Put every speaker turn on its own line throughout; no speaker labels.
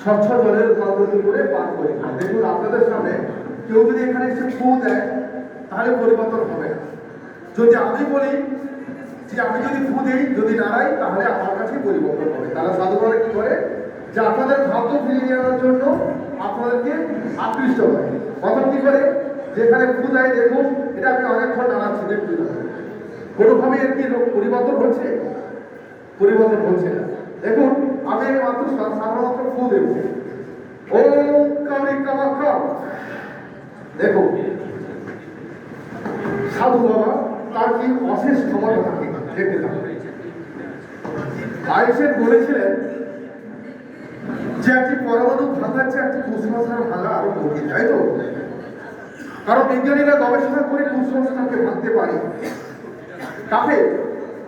স্বচ্ছ জলের রূপান্তরিত করে পান করে খায়। দেখুন, আপনাদের সামনে কেউ যদি এখানে এসে ফু দেয়, তাহলে পরিবর্তন হবে না। যদি আমি বলি যে আমি যদি ফু দিই, যদি নাড়াই তাহলে আমার কাছে পরিবর্তন হবে। তারা সাধুভাবে কি করে? যে আপনাদের ভাগ্য ফিরিয়ে আনার জন্য আপনাদেরকে আকৃষ্ট করে। প্রথম কি করে? যেখানে ফু দেয় দেখুন, এটা আমি অনেকক্ষণ নাড়াচ্ছি দেখুন কোনোভাবে এর কি পরিবর্তন হচ্ছে? পরিবর্তন হচ্ছে না। দেখুন, আমি মাত্র সাধারণত ফু দেব। ও কামাখা দেখুন, সাধু বাবা, তার কি অশেষ ক্ষমতা থাকে? দেখতে থাকুন। আইসেন বলেছিলেন যে একটি পরমাণু ভাঙাচ্ছে, একটি কুসংস্কার ভাঙা আরও কঠিন তাই তো? কারণ বিজ্ঞানীরা গবেষণা করে কুসংস্কারকে ভাঙতে পারে। তাকে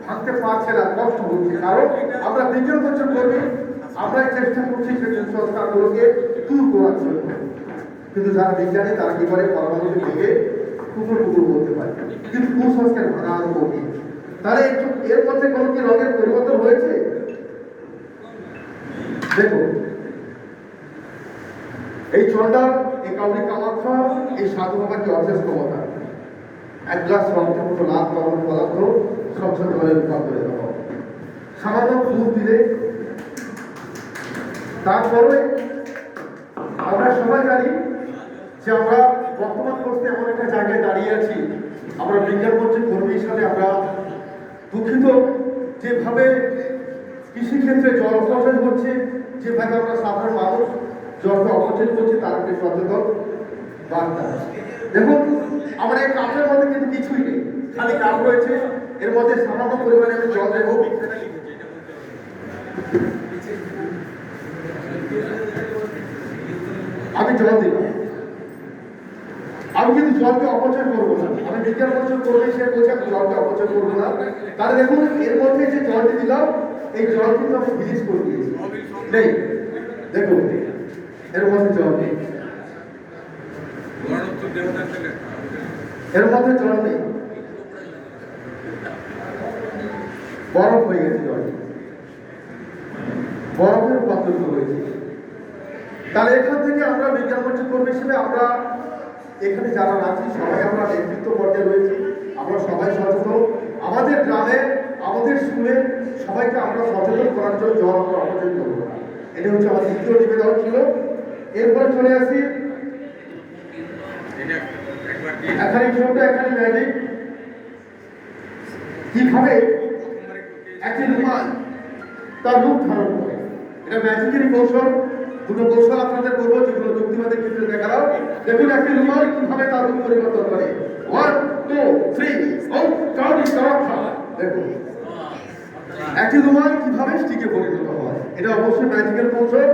ভাঙতে পারছে না, কষ্ট হচ্ছে। কারণ আমরা বিজ্ঞান বছর করবি আমরা চেষ্টা করছি সেই কুসংস্কারগুলোকে দূর করার জন্য। কিন্তু যারা বিজ্ঞানী, তারা কি করে? পরমাণুকে ভেঙে টুকরো টুকরো করতে পারে। কিন্তু কুসংস্কার ভাঙা আরও কঠিন তাহলে একটু এর মধ্যে কোনো কি রঙের পরিবর্তন হয়েছে? দেখুন এই চন্ডার এই কাউরি কামাখ্যা এই সাধু বাবার কি অশেষ ক্ষমতা, এক গ্লাস রক্তের মতো লাভ তরল পদার্থ স্বচ্ছ জলে রূপান্তরিত হবে। সামান্য ফুল দিলে, তারপরে আমরা সবাই জানি যে আমরা বর্তমান করতে এমন একটা জায়গায় দাঁড়িয়ে আছি। আমরা বিজ্ঞান মঞ্চের কর্মী হিসাবে আমরা দুঃখিত যেভাবে কৃষিক্ষেত্রে জল অপচয় হচ্ছে, যেভাবে আমরা সাধারণ মানুষ জলকে অপচয় করছে, তার একটা সচেতন বার্তা দেখুন, আমার এই কাপের মধ্যে কিন্তু কিছুই নেই, খালি কাপ রয়েছে। এর মধ্যে সামান্য পরিমাণে আমি জল দেবো। আমি জল দিলাম আমি কিন্তু জলকে অপচয় করব না। আমি বিজ্ঞান অপচয় করবে সে, বলছে, আমি জলকে অপচয় করব না। তাহলে দেখুন, এর মধ্যে যে জলটি দিলাম, এই জল কিন্তু আমি ফিনিশ করে দিয়েছি। নেই। দেখুন, এর মধ্যে জল নেই। এর মধ্যে জল নেই। বরফ হয়ে গেছে জল। বরফের রূপান্তরিত হয়েছে। তাহলে এখান থেকে আমরা বিজ্ঞান মঞ্চ কর্মী হিসেবে আমরা এখানে যারা আছি, সবাই আমরা নেতৃত্ব পর্যায়ে রয়েছি। আমরা সবাই সচেতন। আমাদের গ্রামে, আমাদের স্কুলে সবাইকে আমরা সচেতন করার জন্য জল আমরা অপচয় করব এটা হচ্ছে আমার দ্বিতীয় নিবেদন ছিল। এরপরে চলে আসি। এখানে ছোট এখানে ম্যাজিক কীভাবে একটি রুমাল। তার রূপ ধারণ করে। এটা ম্যাজিকেরই কৌশল। দুটো কৌশল আপনাদের বলব, যেগুলো যুক্তিবাদের ক্ষেত্রে দেখালাম দেখুন একটি রুমাল কীভাবে তার রূপ পরিবর্তন করে। ওয়ান টু থ্রি ও কাউরি দেখুন। একটি রুমাল কীভাবে স্টিকে পরিণত হয়, এটা অবশ্যই ম্যাজিকের কৌশল।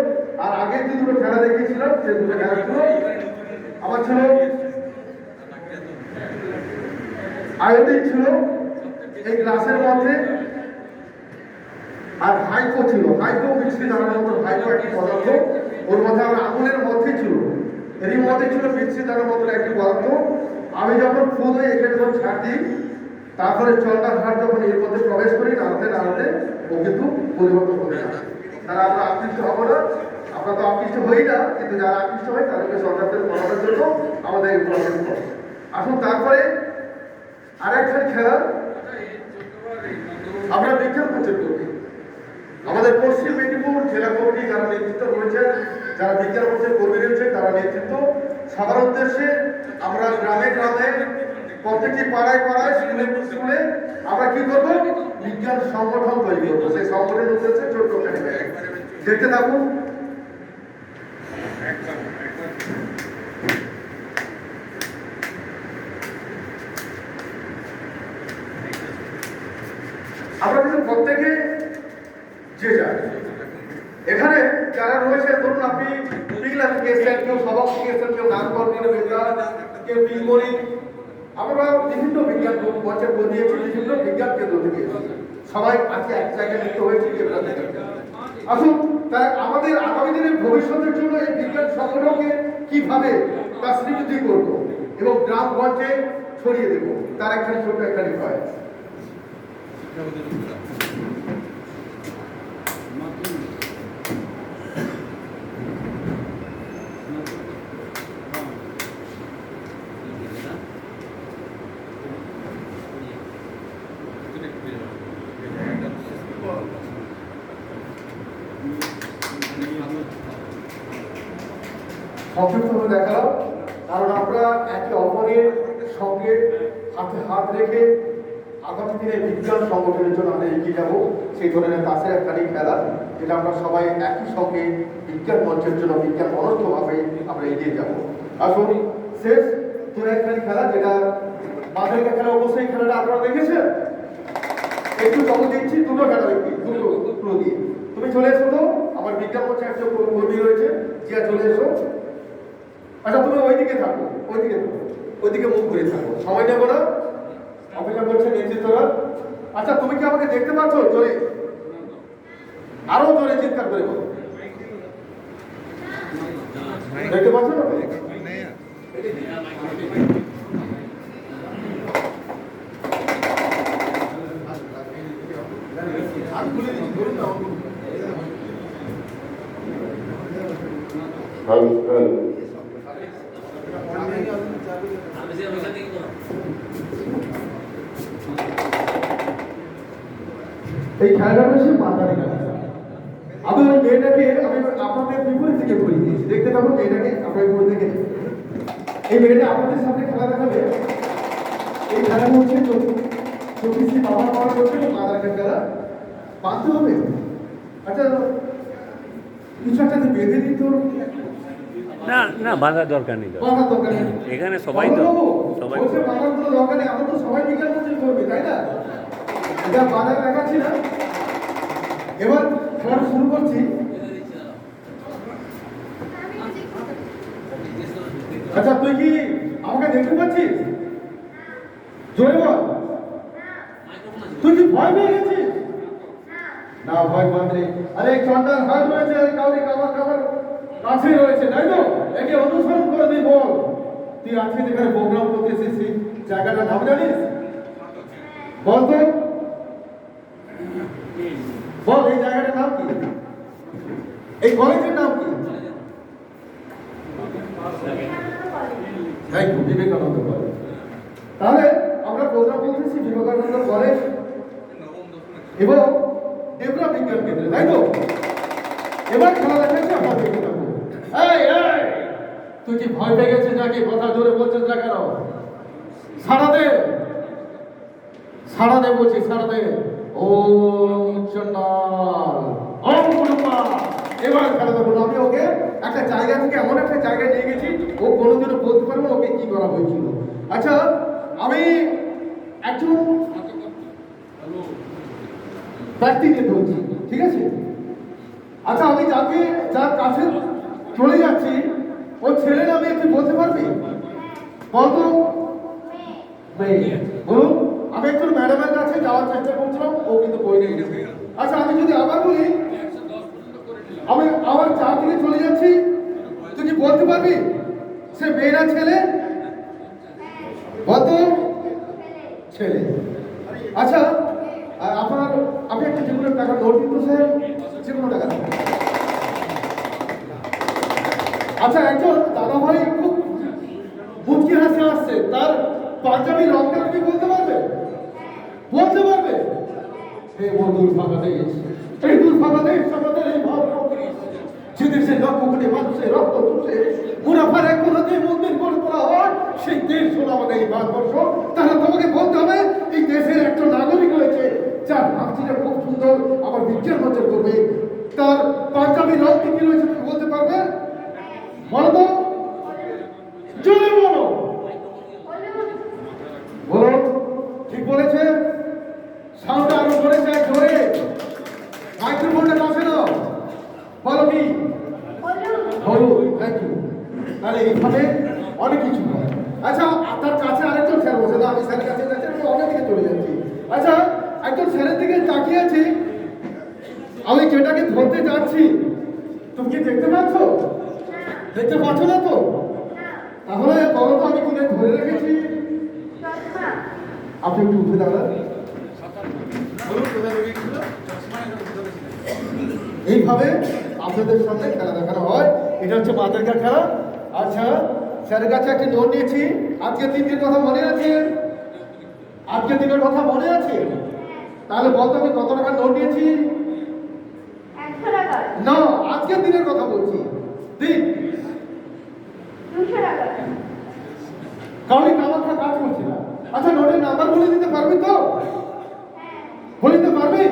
আর আগে যে দুটো খেলা দেখিয়েছিলাম, সে দুটো খেলা ছিল। আমার ছিল আয়োডিন ছিল, এই গ্লাসের মধ্যে। আর হাইকো ছিল। হাইকো দানার মতো হাইকো একটি পদার্থ। ওর মধ্যে আমার আঙুলের মধ্যে ছিল। এরই মধ্যে ছিল মিক্সি দানার মতো একটি পদার্থ আমি যখন ফুল হয়ে এখানে যখন ছাড় দিই, তারপরে চলটা হাট যখন এর মধ্যে প্রবেশ করি, নাড়াতে নাড়াতে ও কিন্তু পরিবর্তন হয়ে যায়। তারা আমরা আকৃষ্ট হব না। আমরা তো আকৃষ্ট হই না, কিন্তু যারা আকৃষ্ট হয় তাদেরকে সরকারদের পড়ানোর জন্য আমাদের প্রবলেম করে। আসুন তারপরে আরেকটা খেলা। আমরা বিজ্ঞান প্রচার করি আমাদের পশ্চিম মেদিনীপুর জেলা কমিটি যারা নেতৃত্ব রয়েছেন, যারা বিজ্ঞান মঞ্চের কর্মী রয়েছে তারা নেতৃত্ব। সবার উদ্দেশ্যে আমরা গ্রামে গ্রামে প্রত্যেকটি পাড়ায় পাড়ায় স্কুলে স্কুলে আমরা কি করব? বিজ্ঞান সংগঠন তৈরি করব। সেই সংগঠনের উদ্দেশ্যে খেলে দেখতে থাকুন। আমরা কিন্তু প্রত্যেকে যে যার এখানে যারা রয়েছে, ধরুন আপনি পিগলা থেকে কেউ সবক থেকে এসেছেন, কেউ গান কর্মী বিজ্ঞান, কেউ পিলমণি। আমরা বিভিন্ন বিজ্ঞান মঞ্চে বলিয়েছি, বিভিন্ন বিজ্ঞান কেন্দ্র থেকে সবাই আজকে এক জায়গায় লিপ্ত হয়েছে আসুন তাই আমাদের আগামী দিনের ভবিষ্যতের জন্য এই বিজ্ঞান সংগঠনকে কীভাবে তার স্বীকৃতি করব এবং গ্রামগঞ্জে ছড়িয়ে দেব? তার একখানি ছোট্ট একখানি ভয় সংক্ষিপ্তভাবে দেখালাম। কারণ আমরা একে অপরের সঙ্গে হাতে হাত রেখে আগামী দিনে বিজ্ঞান সংগঠনের জন্য আমরা এগিয়ে যাব। সেই ধরনের কাছের একখানি খেলা যেটা আমরা সবাই একই সঙ্গে বিজ্ঞান মঞ্চের জন্য বিজ্ঞান অনর্থভাবে আমরা এগিয়ে যাব। আসুন, শেষ দু একখানি খেলা যেটা মাঝের খেলা, অবশ্যই খেলাটা আপনারা দেখেছেন? একটু জমা দিচ্ছি, দুটো খেলা দেখবি দুটো দুটো দিয়ে। তুমি চলে এসো তো, আমার বিজ্ঞান মঞ্চে একটা কর্মী রয়েছে। জিয়া, চলে এসো। আচ্ছা তুমি ওইদিকে থাকো ওইদিকে থাকো, ওইদিকে মুখ ঘুরে থাকো। সময় নেব না? অপেক্ষা করছে নেতৃত্বরা আচ্ছা তুমি কি আমাকে দেখতে পাচ্ছ? জোরে। আরও জোরে চিৎকার করে বলো। দেখতে পাচ্ছ? না আমি খুলে দিচ্ছি ধরুন না এই খেলাটা হচ্ছে মাতারি খেলা। আমি ওই মেয়েটাকে আমি আপনাদের বিপরীত থেকে দিয়েছি। দেখতে পাবেন মেয়েটাকে আপনার বিপরীত থেকে এই মেয়েটা আপনাদের সামনে খেলা দেখাবে। এই খেলাটা হচ্ছে চব্বিশে বাবা পাওয়া করছে মাদার খেলা। বাঁধতে হবে। আচ্ছা কিছু একটা বেঁধে দিত
না না বাঁধার দরকার নেই এখানে সবাই তো সবাই
দরকার নেই। আমরা তো সবাই করবে তাই না? এটা বাঁধার দেখাচ্ছি না এবার খেলাটা শুরু করছি। আচ্ছা তুই কি আমাকে দেখতে পাচ্ছিস? জোরে বল। তুই কি ভয় পেয়ে গেছিস? না, ভয় পাত্রে আরে চন্দার হাত রয়েছে, আরে, কাউরি কাবার কাবার কাছে রয়েছে, তাই তো? একে অনুসরণ করে দিই বল। তুই আজকে যেখানে প্রোগ্রাম করতে এসেছিস, জায়গাটার নাম জানিস? বল তো বল এই জায়গাটার নাম কি এই কলেজের নাম কি থ্যাংক ইউ বিবেকানন্দ কলেজ তাহলে আমরা প্রোগ্রাম করতেছি বিবেকানন্দ কলেজ এবং দেবরা বিজ্ঞান কেন্দ্রে, তাই তো? এবার খেলা দেখাচ্ছি আমরা দেখতে থাকব তুই কি ভয় পেয়ে গেছিস নাকি? কথা জোরে বলছিস না কেন? সারা দে। সারা দে বলছি সারা দে। ওম চন্ডাল ওম কুলুমা এবার খেলা দেবো। আমি ওকে একটা জায়গা থেকে এমন একটা জায়গায় নিয়ে গেছি, ও কোনোদিনও বলতে পারবে ওকে কি করা হয়েছিল। আচ্ছা আমি একজন ব্যক্তি নিয়ে বলছি ঠিক আছে? আচ্ছা আমি যাকে, যার কাছে চলে যাচ্ছি ও ছেলে নামে একটু বলতে পারবি? বলতো? বলুন, আমি একটু ম্যাডামের কাছে যাওয়ার চেষ্টা করছিলাম, ও কিন্তু বই নিয়ে গেছে। আচ্ছা আমি যদি আবার বলি, আমি আবার চার দিকে চলে যাচ্ছি, তুই কি বলতে পারবি? সে মেয়েরা ছেলে? বলতো? ছেলে। আচ্ছা একটা যে টাকা নোট দিন তো স্যার যে কোনো টাকা আচ্ছা একজন দাদা ভাই খুব মুচকি হাসি আসছে তার পাঞ্জাবি রংটা তুমি বলতে পারবে? বলতে পারবে? হে বন্ধুর ফাঁকা দেশ এই দূর ফাঁকা দেশ আমাদের এই ভাব যে দেশে লক্ষ কোটি মানুষের রক্ত চুষে মুনাফার এক কোনাতে মন্দির গড়ে তোলা হয়, সেই দেশ হলো আমাদের এই ভারতবর্ষ। তাহলে তোমাকে বলতে হবে, এই দেশের একটা নাগরিক যার ভাবছিটা খুব সুন্দর আমার বিজ্ঞান মঞ্চের করবে তার পাঞ্জাবি রংটি কি রয়েছে তুমি বলতে পারবে? বলো তো। বলো। বলো, ঠিক বলেছে? সাউন্ড আরও জোরে চাই, জোরে। মাইক্রোফোনটা কাছে নাও। বলো কি? হলুদ থ্যাংক ইউ তাহলে এইভাবে অনেক কিছু হয়। আচ্ছা তার কাছে আরেকজন স্যার বসে না আমি স্যারের কাছে যাচ্ছি, আমি চলে যাচ্ছি। আচ্ছা একজন স্যারের দিকে তাকিয়ে আছি আমি যেটাকে ধরতে যাচ্ছি। তুমি কি দেখতে পাচ্ছ? দেখতে পাচ্ছ না তো? তাহলে বলো তো আমি কি ধরে রেখেছি। আপনি একটু উঠে দাঁড়ান। এইভাবে আপনাদের সামনে খেলা দেখানো হয়। এটা হচ্ছে মাদারকার খেলা। আচ্ছা স্যারের কাছে একটা নোট নিয়েছি। আজকে দিনের কথা মনে আছে? আজকে দিনের কথা মনে আছে? তাহলে বলতো আমি কত টাকার নোট নিয়েছি না আজকের দিনের কথা বলছি। দিন।
টাকা।
কাউরি কামাখ্যা কাজ করছি না। আচ্ছা নোটের নাম্বার বলে দিতে পারবি তো?
হ্যাঁ।
বলে দিতে পারবি?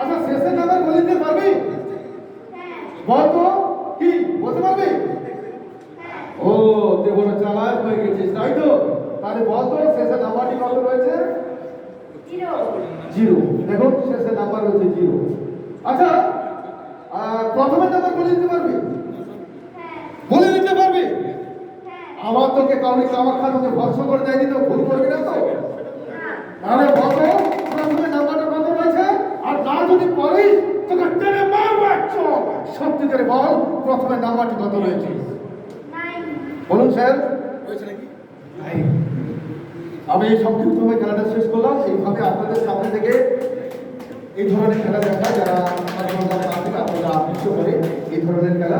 আচ্ছা শেষের নাম্বার বলে দিতে পারবি?
হ্যাঁ।
বল তো। কি? বলতে পারবি?
হ্যাঁ।
ও তুই বড় চালাক হয়ে গেছিস তাই তো? তাহলে বল তো শেষের নাম্বারটি কত রয়েছে?
জিরো
দেখো শেষে নাম্বার রয়েছে জিরো আচ্ছা প্রথমে নাম্বার বলে দিতে পারবি?
হ্যাঁ।
বলে দিতে পারবি?
হ্যাঁ।
আবার তোকে কাউরি কামাখ্যা তোকে ভরসা করে দেয়নি তো ভুল করবি না তো? তাহলে বল প্রথমে নাম্বারটা কত রয়েছে? আর না যদি পারিস তোকে টেনে মারবো একশো। সত্যি করে বল প্রথমে নাম্বারটি কত রয়েছে? বলুন স্যার। আমি এই সংক্ষিপ্তভাবে খেলাটা শেষ করলাম। এইভাবে আপনাদের সামনে থেকে এই ধরনের খেলা দেখা যারা আপনারা আকৃষ্ট করে এই ধরনের খেলা